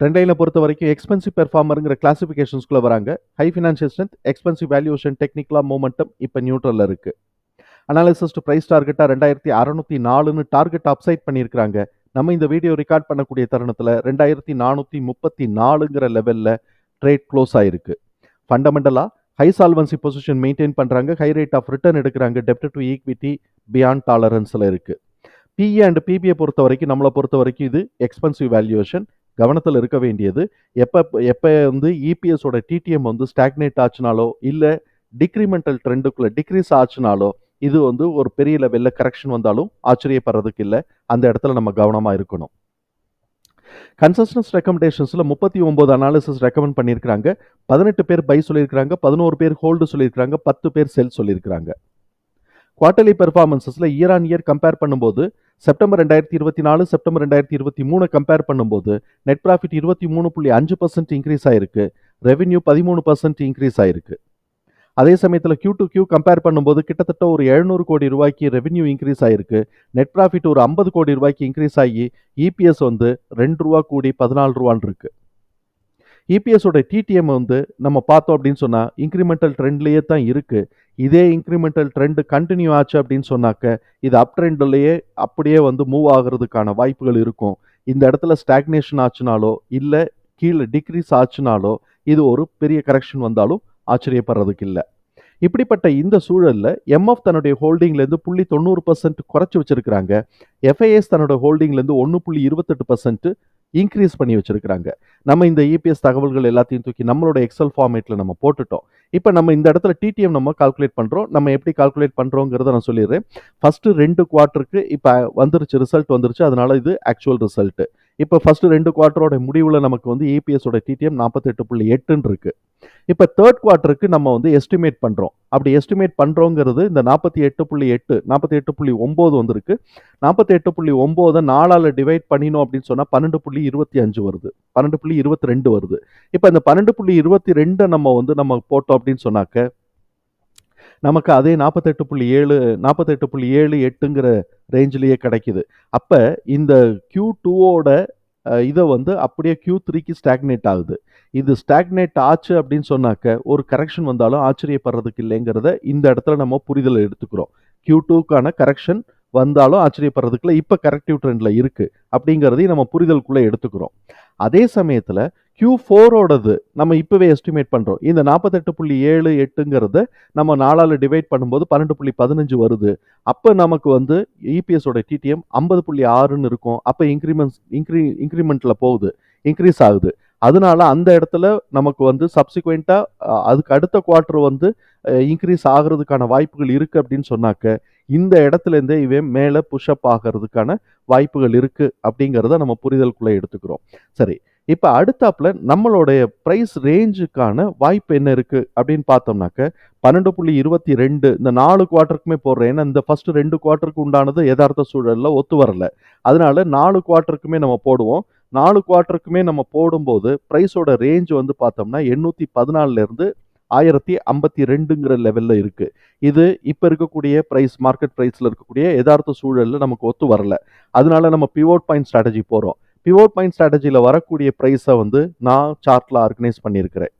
ட்ரெண்டைனை பொறுத்த வரைக்கும் எக்ஸ்பென்சிவ் பெர்ஃபார்மருங்கிற கிளாசிஃபிகேஷன்ஸ்குள்ளே வராங்க. High financial strength expensive valuation டெக்னிக்கலாக மூமெண்டம் இப்போ நியூட்ரலில் இருக்குது அனாலிசிஸ் டு ப்ரைஸ் டார்கெட்டாக ரெண்டாயிரத்தி அறநூற்றி நாலுன்னு டார்கெட் அப்சைட் பண்ணியிருக்கிறாங்க. நம்ம இந்த வீடியோ ரெக்கார்ட் பண்ணக்கூடிய தருணத்தில் ரெண்டாயிரத்தி நானூற்றி முப்பத்தி நாலுங்கிற லெவலில் ட்ரேட் க்ளோஸ் ஆகிருக்கு ஃபண்டமெண்டலாக ஹை சால்வன்சி பொசிஷன் மெயின்டைன் பண்ணுறாங்க ஹை ரேட் ஆஃப் ரிட்டர்ன் எடுக்கிறாங்க. டெப்ட் டு ஈக்விட்டி பியாண்ட் டாலரன்ஸில் இருக்குது பிஇ அண்ட் பிபிஐ பொறுத்த வரைக்கும் நம்மளை பொறுத்த வரைக்கும் இது எக்ஸ்பென்சிவ் வேல்யூவேஷன் கவனத்தில் இருக்க வேண்டியது. எப்போ எப்போ வந்து இபிஎஸோட டிடிஎம் வந்து ஸ்டாக்னேட் ஆச்சுனாலோ இல்லை டிக்ரிமெண்டல் ட்ரெண்டுக்குள்ளே டிக்ரீஸ் ஆச்சுனாலோ இது வந்து ஒரு பெரிய லெவலில் கரெக்ஷன் வந்தாலும் ஆச்சரியப்படுறதுக்கு இல்லை. அந்த இடத்துல நம்ம கவனமாக இருக்கணும். கன்சஸ்டன்ஸ் ரெக்கமெண்டேஷன்ஸில் முப்பத்தி ஒம்பது அனாலிசிஸ் ரெக்கமெண்ட் பண்ணியிருக்கிறாங்க. பதினெட்டு பேர் பை சொல்லியிருக்கிறாங்க. பதினோரு பேர் ஹோல்டு சொல்லியிருக்கிறாங்க. பத்து பேர் செல் சொல்லியிருக்கிறாங்க. குவார்டர்லி பெர்ஃபார்மன்சஸில் இயர் ஆன் இயர் கம்பேர் பண்ணும்போது செப்டம்பர் ரெண்டாயிரத்தி இருபத்தி நாலு செப்டம்பர் ரெண்டாயிரத்தி இருபத்தி மூணு கம்பேர் பண்ணும்போது நெட் ப்ராஃபிட் இருபத்தி மூணு புள்ளி அஞ்சு பர்சன்ட் இன்க்ரீஸ் ஆயிருக்கு. ரெவென்யூ பதிமூணு பர்சன்ட் இன்க்ரீஸ் ஆயிருக்கு. அதே சமயத்தில் கியூ டு கியூ கம்பேர் பண்ணும்போது கிட்டத்தட்ட ஒரு எழுநூறு கோடி ரூபாய்க்கு ரெவென்யூ இன்க்ரீஸ் ஆயிருக்கு. நெட் ப்ராஃபிட் ஒரு ஐம்பது கோடி ரூபாய்க்கு இன்க்ரீஸ் ஆகி இபிஎஸ் வந்து ரெண்டு ரூபா கூடி பதினாலு ரூபான் இருக்குது இபிஎஸோட டிடிஎம் வந்து நம்ம பார்த்தோம் அப்படின்னு சொன்னால் இன்க்ரிமெண்டல் ட்ரெண்ட்லேயே தான் இருக்குது இதே இன்க்ரிமெண்டல் ட்ரெண்டு கண்டினியூ ஆச்சு அப்படின்னு சொன்னாக்க இது அப் ட்ரெண்ட்லேயே அப்படியே வந்து மூவ் ஆகிறதுக்கான வாய்ப்புகள் இருக்கும். இந்த இடத்துல ஸ்டாக்னேஷன் ஆச்சுனாலோ இல்லை கீழே டிக்ரீஸ் ஆச்சுனாலோ இது ஒரு பெரிய கரெக்ஷன் வந்தாலும் ஆச்சரியப்படுறதுக்கு இல்லை. இப்படிப்பட்ட இந்த சூழலில் எம்எஃப் தன்னுடைய ஹோல்டிங்லேருந்து புள்ளி தொண்ணூறு பர்சன்ட் குறைச்சி வச்சிருக்கிறாங்க. எஃப்ஐஎஸ் தன்னோட ஹோல்டிங்லேருந்து ஒன்று புள்ளி இருபத்தெட்டு பர்சன்ட் இன்க்ரீஸ் பண்ணி வச்சுருக்கிறாங்க. நம்ம இந்த இபிஎஸ் தகவல்கள் எல்லாத்தையும் தூக்கி நம்மளோட எக்ஸல் ஃபார்மேட்டில் நம்ம போட்டுட்டோம். இப்போ நம்ம இந்த இடத்துல டிடிஎம் நம்ம கால்குலேட் பண்ணுறோம் நம்ம எப்படி கால்குலேட் பண்ணுறோங்கிறத நான் சொல்லிடுறேன். ஃபஸ்ட்டு ரெண்டு குவார்ட்டருக்கு இப்போ வந்துருச்சு ரிசல்ட் வந்துருச்சு. அதனால இது ஆக்சுவல் ரிசல்ட்டு இப்போ ஃபஸ்ட்டு ரெண்டு குவார்ட்டரோட முடிவில் நமக்கு வந்து இபிஎஸோட டிடிஎம் நாற்பத்தெட்டு புள்ளி எட்டுன்னு இருக்குது இப்போ தேர்ட் குவார்ட்டருக்கு நம்ம வந்து எஸ்டிமேட் பண்ணுறோம் அப்படி எஸ்டிமேட் பண்ணுறோங்கிறது இந்த நாற்பத்தி எட்டு புள்ளி எட்டு நாற்பத்தி எட்டு புள்ளி ஒம்பது வந்திருக்கு. நாற்பத்தி எட்டு புள்ளி ஒம்போதை நாலால் டிவைட் பண்ணினோம் அப்படின்னு சொன்னால் பன்னெண்டு புள்ளி இருபத்தி அஞ்சு வருது. பன்னெண்டு புள்ளி இருபத்தி ரெண்டு வருது. இப்போ இந்த பன்னெண்டு புள்ளி இருபத்தி ரெண்டை நம்ம வந்து நம்ம போட்டோம் அப்படின்னு சொன்னாக்க நமக்கு அதே நாற்பத்தெட்டு புள்ளி ஏழு நாற்பத்தெட்டு புள்ளி ஏழு எட்டுங்கிற ரேஞ்சிலேயே கிடைக்குது. அப்போ இந்த கியூ டூவோட இதை வந்து அப்படியே கியூ த்ரீக்கு ஸ்டாக்னேட் ஆகுது. இது ஸ்டாக்னேட் ஆச்சு அப்படின்னு சொன்னாக்க ஒரு கரெக்ஷன் வந்தாலும் ஆச்சரியப்படுறதுக்கு இல்லைங்கிறத இந்த இடத்துல நம்ம புரிதல் எடுத்துக்கிறோம். கியூ டூக்கான கரெக்ஷன் வந்தாலும் ஆச்சரியப்படுறதுக்குள்ள இப்போ கரெக்டிவ் ட்ரெண்டில் இருக்குது அப்படிங்கிறதையும் நம்ம புரிதலுக்குள்ளே எடுத்துக்கிறோம். அதே சமயத்தில் கியூ ஃபோரோடது நம்ம இப்போவே எஸ்டிமேட் பண்ணுறோம் இந்த நாற்பத்தெட்டு புள்ளி ஏழு எட்டுங்கிறத நம்ம நாலால் டிவைட் பண்ணும்போது பன்னெண்டு புள்ளி பதினஞ்சு வருது. அப்போ நமக்கு வந்து இபிஎஸோட டிடிஎம் ஐம்பது புள்ளி ஆறுன்னு இருக்கும். அப்போ இன்க்ரிமெண்ட்ஸ் இன்க்ரி இன்க்ரிமெண்ட்டில் போகுது. இன்க்ரீஸ் ஆகுது. அதனால அந்த இடத்துல நமக்கு வந்து சப்சிக்வெண்ட்டாக அதுக்கு அடுத்த குவார்ட்டர் வந்து இன்க்ரீஸ் ஆகிறதுக்கான வாய்ப்புகள் இருக்குது அப்படின்னு சொன்னாக்க இந்த இடத்துலேருந்தே இவன் மேலே புஷ்அப் ஆகிறதுக்கான வாய்ப்புகள் இருக்குது அப்படிங்கிறத நம்ம புரிதலுக்குள்ளே எடுத்துக்கிறோம். சரி. இப்போ அடுத்தாப்புல நம்மளுடைய ப்ரைஸ் ரேஞ்சுக்கான வாய்ப்பு என்ன இருக்குது அப்படின்னு பார்த்தோம்னாக்க பன்னெண்டு புள்ளி இருபத்தி ரெண்டு இந்த நாலு குவார்ட்டருக்குமே போடுறேன். ஏன்னா இந்த ஃபஸ்ட்டு ரெண்டு குவார்ட்டருக்கு உண்டானது யதார்த்த சூழலில் ஒத்து வரல. அதனால நாலு குவார்ட்டருக்குமே நம்ம போடுவோம். நாலு குவார்ட்டருக்குமே நம்ம போடும்போது ப்ரைஸோட ரேஞ்ச் வந்து பார்த்தோம்னா எண்ணூற்றி பதினாலிருந்து ஆயிரத்தி ஐம்பத்தி ரெண்டுங்கிற லெவலில் இருக்குது இது இப்போ இருக்கக்கூடிய ப்ரைஸ் மார்க்கெட் ப்ரைஸில் இருக்கக்கூடிய யதார்த்த சூழலில் நமக்கு ஒத்து வரல. அதனால நம்ம பிவோட் பாயிண்ட் ஸ்ட்ராட்டஜி போகிறோம் பிவோட் பாயிண்ட் ஸ்ட்ராட்டஜியில் வரக்கூடிய ப்ரைஸை வந்து நான் சார்ட்டில் ஆர்கனைஸ் பண்ணியிருக்கிறேன்.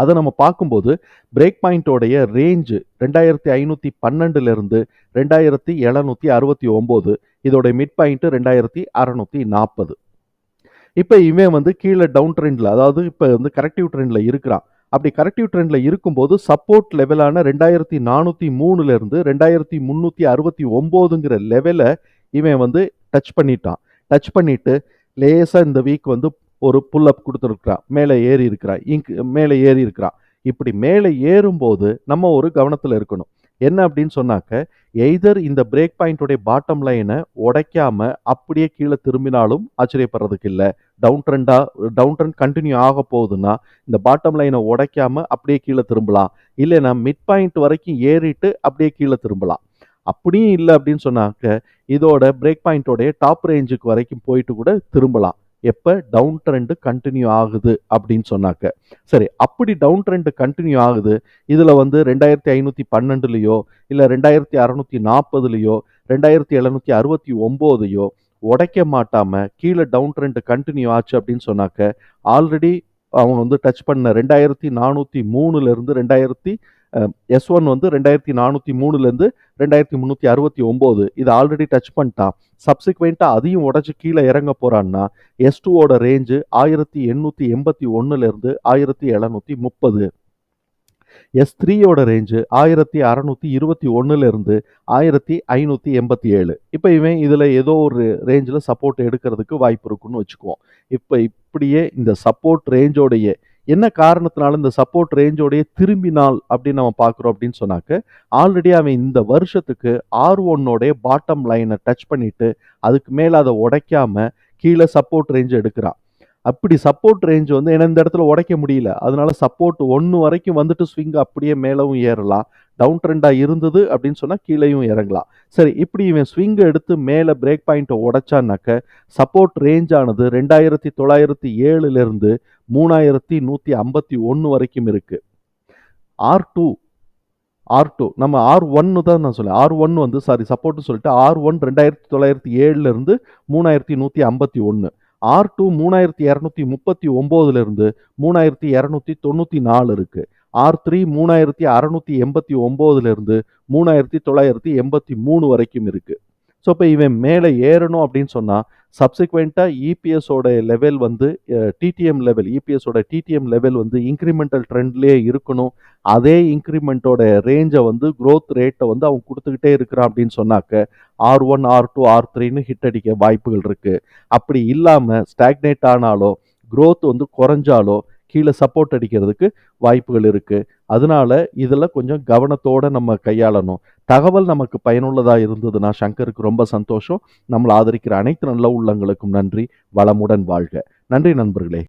அதை நம்ம பார்க்கும்போது பிரேக் பாயிண்ட்டோடைய ரேஞ்சு ரெண்டாயிரத்தி ஐநூற்றி பன்னெண்டுலேருந்து ரெண்டாயிரத்தி எழுநூற்றி அறுபத்தி ஒம்பது இதோடைய மிட் பாயிண்ட்டு ரெண்டாயிரத்தி அறநூற்றி நாற்பது. இப்போ இவன் வந்து கீழே டவுன் ட்ரெண்டில் அதாவது இப்போ வந்து கரெக்டிவ் ட்ரெண்டில் இருக்கிறான். அப்படி கரெக்டிவ் ட்ரெண்டில் இருக்கும்போது சப்போர்ட் லெவலான ரெண்டாயிரத்தி நானூற்றி மூணுலேருந்து ரெண்டாயிரத்தி முந்நூற்றி அறுபத்தி ஒம்போதுங்கிற லெவலை இவன் வந்து டச் பண்ணிட்டான். டச் பண்ணிட்டு லேசாக இந்த வீக் வந்து ஒரு புல் அப் கொடுத்துருக்குறான் மேலே ஏறி இருக்கிறான் இங்க் மேலே ஏறி இருக்கிறான் இப்படி மேலே ஏறும்போது நம்ம ஒரு கவனத்தில் இருக்கணும். என்ன அப்படின்னு சொன்னாக்க எய்தர் இந்த பிரேக் பாயிண்ட்டுடைய பாட்டம் லைனை உடைக்காம அப்படியே கீழே திரும்பினாலும் ஆச்சரியப்படுறதுக்கு இல்லை. டவுன் ட்ரெண்டாக டவுன் ட்ரெண்ட் கண்டினியூ ஆக போகுதுன்னா இந்த பாட்டம் லைனை உடைக்காம அப்படியே கீழே திரும்பலாம். இல்லைன்னா மிட் பாயிண்ட் வரைக்கும் ஏறிட்டு அப்படியே கீழே திரும்பலாம். அப்படியும் இல்லை அப்படின்னு சொன்னாக்க இதோட பிரேக் பாயிண்ட்டோடைய டாப் ரேஞ்சுக்கு வரைக்கும் போயிட்டு கூட திரும்பலாம். எப்போ? டவுன் ட்ரெண்டு கண்டினியூ ஆகுது அப்படின்னு சொன்னாக்க. சரி அப்படி டவுன் ட்ரெண்டு கண்டினியூ ஆகுது இதில் வந்து ரெண்டாயிரத்தி ஐநூற்றி பன்னெண்டுலேயோ இல்லை ரெண்டாயிரத்தி அறநூற்றி நாற்பதுலேயோ ரெண்டாயிரத்தி எழுநூற்றி அறுபத்தி ஒம்போதையோ உடைக்க மாட்டாமல் கீழே டவுன் ட்ரெண்டு கண்டினியூ ஆச்சு அப்படின்னு சொன்னாக்க ஆல்ரெடி அவங்க வந்து டச் பண்ண ரெண்டாயிரத்தி நானூற்றி மூணுலேருந்து ரெண்டாயிரத்தி எஸ் ஒன் வந்து ரெண்டாயிரத்தி நானூற்றி மூணுலேருந்து ரெண்டாயிரத்தி முந்நூற்றி அறுபத்தி ஒம்போது. இது ஆல்ரெடி டச் பண்ணிட்டான் சப்சிக்வெண்ட்டாக அதையும் உடச்சி கீழே இறங்க போகிறான்னா எஸ் டூவோட ரேஞ்சு ஆயிரத்தி எண்ணூற்றி எண்பத்தி ஒன்றுலேருந்து ஆயிரத்தி எழுநூற்றி முப்பது. எஸ் த்ரீயோட ரேஞ்சு ஆயிரத்தி அறநூற்றி இருபத்தி ஒன்றுலேருந்து ஆயிரத்தி ஐநூற்றி எண்பத்தி ஏழு. இப்போ இவன் இதில் ஏதோ ஒரு ரேஞ்சில் சப்போர்ட் எடுக்கிறதுக்கு வாய்ப்பு இருக்குன்னு வச்சுக்குவோம். இப்போ இப்படியே இந்த சப்போர்ட் ரேஞ்சோடைய என்ன காரணத்தினால இந்த சப்போர்ட் ரேஞ்சோடைய திரும்பினால் அப்படின்னு நம்ம பார்க்குறோம் அப்படின்னு சொன்னாக்க ஆல்ரெடி அவன் இந்த வருஷத்துக்கு ஆர் ஒன்னோடைய பாட்டம் லைனை டச் பண்ணிட்டு அதுக்கு மேலே அதை உடைக்காம கீழே சப்போர்ட் ரேஞ்ச் எடுக்கிறான். அப்படி சப்போர்ட் ரேஞ்ச் வந்து ஏன்னா இந்த இடத்துல உடைக்க முடியல. அதனால சப்போர்ட் ஒன்று வரைக்கும் வந்துட்டு ஸ்விங் அப்படியே மேலவும் ஏறலாம். டவுன் ட்ரெண்டாக இருந்தது அப்படின்னு சொன்னால் கீழேயும் இறங்கலாம். சரி இப்படி இவன் ஸ்விங்கை எடுத்து மேலே பிரேக் பாயிண்ட்டை உடைச்சானாக்க சப்போர்ட் ரேஞ்ச் ஆனது ரெண்டாயிரத்தி தொள்ளாயிரத்தி ஏழுலேருந்து மூணாயிரத்தி நூற்றி ஐம்பத்தி ஒன்று வரைக்கும் இருக்குது ஆர் டூ ஆர் டூ நம்ம ஆர் ஒன்னு தான் நான் சொல்லேன் ஆர் ஒன் வந்து சாரி சப்போர்ட்னு சொல்லிட்டு ஆர் ஒன் ரெண்டாயிரத்தி தொள்ளாயிரத்தி ஏழுலேருந்து மூணாயிரத்தி நூற்றி ஐம்பத்தி ஒன்று ஆர் டூ மூணாயிரத்தி இரநூத்தி முப்பத்தி ஒம்போதுலேருந்து மூணாயிரத்தி இரநூத்தி தொண்ணூற்றி நாலு இருக்குது ஆர் த்ரீ மூணாயிரத்தி அறநூற்றி எண்பத்தி ஒம்போதுலேருந்து மூணாயிரத்தி தொள்ளாயிரத்தி எண்பத்தி மூணு வரைக்கும் இருக்குது ஸோ இப்போ இவன் மேலே ஏறணும் அப்படின்னு சொன்னால் சப்சிக்வெண்ட்டாக இபிஎஸோட லெவல் வந்து டிடிஎம் லெவல் இபிஎஸோட டிடிஎம் லெவல் வந்து இன்க்ரிமெண்டல் ட்ரெண்ட்லேயே இருக்கணும். அதே இன்க்ரிமெண்ட்டோட ரேஞ்சை வந்து க்ரோத் ரேட்டை வந்து அவன் கொடுத்துக்கிட்டே இருக்கிறான் அப்படின்னு சொன்னாக்க R one R two R த்ரீன்னு ஹிட் அடிக்க வாய்ப்புகள் இருக்குது அப்படி இல்லாமல் ஸ்டாக்னேட் ஆனாலோ க்ரோத் வந்து குறைஞ்சாலோ கீழே சப்போர்ட் அடிக்கிறதுக்கு வாய்ப்புகள் இருக்குது அதனால இதில் கொஞ்சம் கவனத்தோடு நம்ம கையாளணும். தகவல் நமக்கு பயனுள்ளதாக இருந்ததுன்னா சங்கருக்கு ரொம்ப சந்தோஷம். நம்மளை ஆதரிக்கிற அனைத்து நல்ல உள்ளங்களுக்கும் நன்றி. வளமுடன் வாழ்க. நன்றி நண்பர்களே.